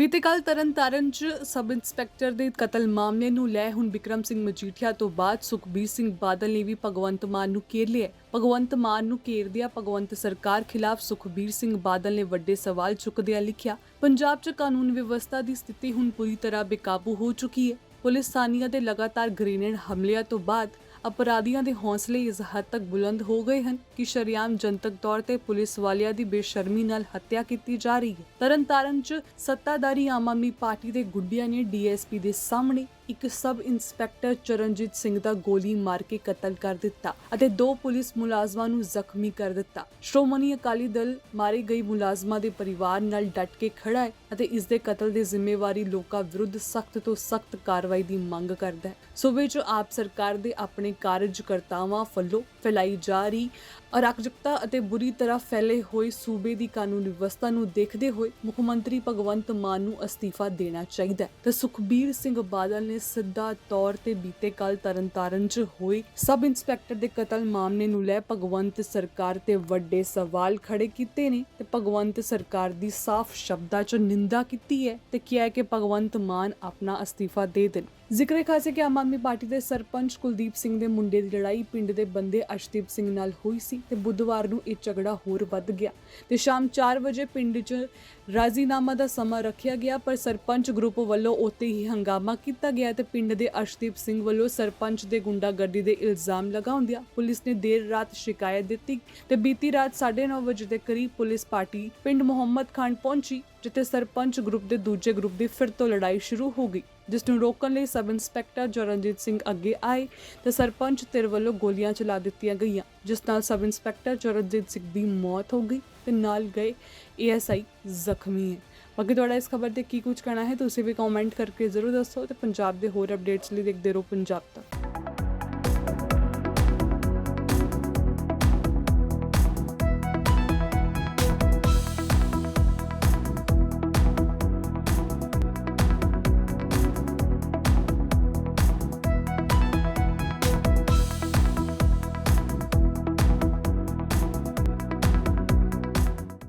ਬੀਤੇ ਕੱਲ ਤਰਨਤਾਰਨ ਚ ਸਬ ਇੰਸਪੈਕਟਰ ਦੇ ਕਤਲ ਮਾਮਲੇ ਨੂੰ ਲੈ ਹੁਣ ਵਿਕਰਮ ਸਿੰਘ ਮਜੀਠੀਆ ਤੋਂ ਬਾਅਦ ਸੁਖਬੀਰ ਸਿੰਘ ਬਾਦਲ ਨੇ ਵੀ ਭਗਵੰਤ ਮਾਨ ਨੂੰ ਘੇਰ ਲਿਆ ਭਗਵੰਤ ਮਾਨ ਨੂੰ ਘੇਰਦਿਆਂ ਭਗਵੰਤ ਸਰਕਾਰ ਖਿਲਾਫ ਸੁਖਬੀਰ ਸਿੰਘ ਬਾਦਲ ਨੇ ਵੱਡੇ ਸਵਾਲ ਚੁੱਕਦਿਆਂ ਲਿਖਿਆ, ਪੰਜਾਬ 'ਚ ਕਾਨੂੰਨ ਵਿਵਸਥਾ ਦੀ ਸਥਿਤੀ ਹੁਣ ਪੂਰੀ ਤਰ੍ਹਾਂ ਬੇਕਾਬੂ ਹੋ ਚੁੱਕੀ ਹੈ। ਪੁਲਿਸ ਸਾਨੀਆਂ ਦੇ ਲਗਾਤਾਰ ਗ੍ਰੇਨੇਡ ਹਮਲਿਆਂ ਤੋਂ ਬਾਅਦ ਅਪਰਾਧੀਆਂ ਦੇ ਹੌਸਲੇ ਇਸ ਹੱਦ ਤੱਕ ਬੁਲੰਦ ਹੋ ਗਏ ਹਨ ਕਿ ਸ਼ਰੇਆਮ ਜਨਤਕ ਤੌਰ ਤੇ ਪੁਲਿਸ ਵਾਲਿਆਂ ਦੀ ਬੇਸ਼ਰਮੀ ਨਾਲ ਹੱਤਿਆ ਕੀਤੀ ਜਾ ਰਹੀ ਹੈ। ਤਰਨਤਾਰਨ 'ਚ ਸੱਤਾਧਾਰੀ ਆਮ ਆਦਮੀ ਪਾਰਟੀ ਦੇ ਗੁੱਡਿਆਂ ਨੇ ਡੀਐਸਪੀ ਦੇ ਸਾਹਮਣੇ ਇੱਕ ਸਬ ਇੰਸਪੈਕਟਰ ਚਰਨਜੀਤ ਸਿੰਘ ਦਾ ਗੋਲੀ ਮਾਰ ਕੇ ਕਤਲ ਕਰ ਦਿੱਤਾ ਅਤੇ ਦੋ ਪੁਲਿਸ ਮੁਲਾਜ਼ਮਾਂ ਨੂੰ ਜ਼ਖਮੀ ਕਰ ਦਿੱਤਾ। ਸ਼੍ਰੋਮਣੀ ਅਕਾਲੀ ਦਲ ਮਾਰੇ ਗਏ ਮੁਲਾਜ਼ਮਾਂ ਦੇ ਪਰਿਵਾਰ ਨਾਲ ਡਟ ਕੇ ਖੜਾ ਹੈ ਅਤੇ ਇਸ ਦੇ ਕਤਲ ਦੀ ਜ਼ਿੰਮੇਵਾਰੀ ਲੋਕਾਂ ਵਿਰੁੱਧ ਸਖਤ ਤੋਂ ਸਖਤ ਕਾਰਵਾਈ ਦੀ ਮੰਗ ਕਰਦਾ ਹੈ। ਸੂਬੇ 'ਚ ਆਪ ਸਰਕਾਰ ਦੇ ਆਪਣੇ ਕਾਰਜਕਰਤਾਵਾਂ ਵੱਲੋਂ ਫੈਲਾਈ ਜਾ ਰਹੀ ਅਰਾਜਕਤਾ ਅਤੇ ਬੁਰੀ ਤਰ੍ਹਾਂ ਫੈਲੇ ਹੋਏ ਸੂਬੇ ਦੀ ਕਾਨੂੰਨ ਵਿਵਸਥਾ ਨੂੰ ਦੇਖਦੇ ਹੋਏ ਮੁੱਖ ਮੰਤਰੀ ਭਗਵੰਤ ਮਾਨ ਨੂੰ ਅਸਤੀਫਾ ਦੇਣਾ ਚਾਹੀਦਾ ਹੈ। ਤੇ ਸੁਖਬੀਰ ਸਿੰਘ ਬਾਦਲ ਨੇ ਸਿੱਧਾ ਤੌਰ ਤੇ ਬੀਤੇ ਕੱਲ ਤਰਨਤਾਰਨ 'ਚ ਹੋਏ ਸਬ ਇੰਸਪੈਕਟਰ ਦੇ ਕਤਲ ਮਾਮਲੇ ਨੂੰ ਲੈ ਭਗਵੰਤ ਸਰਕਾਰ ਤੇ ਵੱਡੇ ਸਵਾਲ ਖੜੇ ਕੀਤੇ ਨੇ ਤੇ ਭਗਵੰਤ ਸਰਕਾਰ ਦੀ ਸਾਫ਼ ਸ਼ਬਦਾਂ 'ਚ ਨਿੰਦਾ ਕੀਤੀ ਹੈ ਤੇ ਕਿਹਾ ਹੈ ਕਿ ਭਗਵੰਤ ਮਾਨ ਆਪਣਾ ਅਸਤੀਫਾ ਦੇ ਦੇਣ। ਜ਼ਿਕਰ ਖਾਸੇ ਕਿ ਆਮ ਆਦਮੀ ਪਾਰਟੀ ਦੇ ਸਰਪੰਚ ਕੁਲਦੀਪ ਸਿੰਘ ਦੇ ਮੁੰਡੇ ਦੀ ਲੜਾਈ ਪਿੰਡ ਦੇ ਬੰਦੇ ਅਸ਼ਦੀਪ ਸਿੰਘ ਨਾਲ ਹੋਈ ਸੀ। ਤੇ ਬੁੱਧਵਾਰ ਨੂੰ ਇਹ ਝਗੜਾ ਹੋਰ ਵੱਧ ਗਿਆ ਤੇ ਸ਼ਾਮ 4 ਵਜੇ ਪਿੰਡ 'ਚ ਰਾਜ਼ੀਨਾਮਾ ਦਾ ਸਮਾਂ ਰੱਖਿਆ ਗਿਆ, ਪਰ ਸਰਪੰਚ ਗਰੁੱਪ ਵੱਲੋਂ ਉੱਥੇ ਹੀ ਹੰਗਾਮਾ ਕੀਤਾ ਗਿਆ ਤੇ ਪਿੰਡ ਦੇ ਅਰਸ਼ਦੀਪ ਸਿੰਘ ਵੱਲੋਂ ਸਰਪੰਚ ਦੇ ਗੁੰਡਾਗਰਦੀ ਦੇ ਇਲਜ਼ਾਮ ਲਗਾਉਂਦਿਆਂ ਪੁਲਿਸ ਨੇ ਦੇਰ ਰਾਤ ਸ਼ਿਕਾਇਤ ਦਿੱਤੀ ਤੇ ਬੀਤੀ ਰਾਤ 9:30 ਵਜੇ ਦੇ ਕਰੀਬ ਪੁਲਿਸ ਪਾਰਟੀ ਪਿੰਡ ਮੁਹੰਮਦ ਖਾਨ ਪਹੁੰਚੀ ਜਿੱਥੇ ਸਰਪੰਚ ਗਰੁੱਪ ਦੇ ਦੂਜੇ ਗਰੁੱਪ ਦੀ ਫਿਰ ਤੋਂ ਲੜਾਈ ਸ਼ੁਰੂ ਹੋ ਗਈ, ਜਿਸ ਨੂੰ ਰੋਕਣ ਲਈ ਸਬ ਇੰਸਪੈਕਟਰ ਜਰਨਜੀਤ ਸਿੰਘ ਅੱਗੇ ਆਏ ਤੇ ਸਰਪੰਚ ਧਿਰ ਵੱਲੋਂ ਗੋਲੀਆਂ ਚਲਾ ਦਿੱਤੀਆਂ ਗਈਆਂ, ਜਿਸ ਨਾਲ ਸਬ ਇੰਸਪੈਕਟਰ ਜਰਨਜੀਤ ਸਿੰਘ ਦੀ ਮੌਤ ਹੋ ਗਈ ਤੇ ਨਾਲ ਗਏ ਏਐਸਆਈ ਜ਼ਖਮੀ। ਹੈ ਬਾਕੀ ਤੁਹਾਡਾ ਇਸ ਖਬਰ ਤੇ ਕੀ ਕੁਝ ਕਹਿਣਾ ਹੈ, ਤੁਸੀਂ ਵੀ ਕਮੈਂਟ ਕਰਕੇ ਜ਼ਰੂਰ ਦੱਸੋ ਤੇ ਪੰਜਾਬ ਦੇ ਹੋਰ ਅਪਡੇਟਸ ਲਈ ਦੇਖਦੇ ਰਹੋ ਪੰਜਾਬ ਤੱਕ।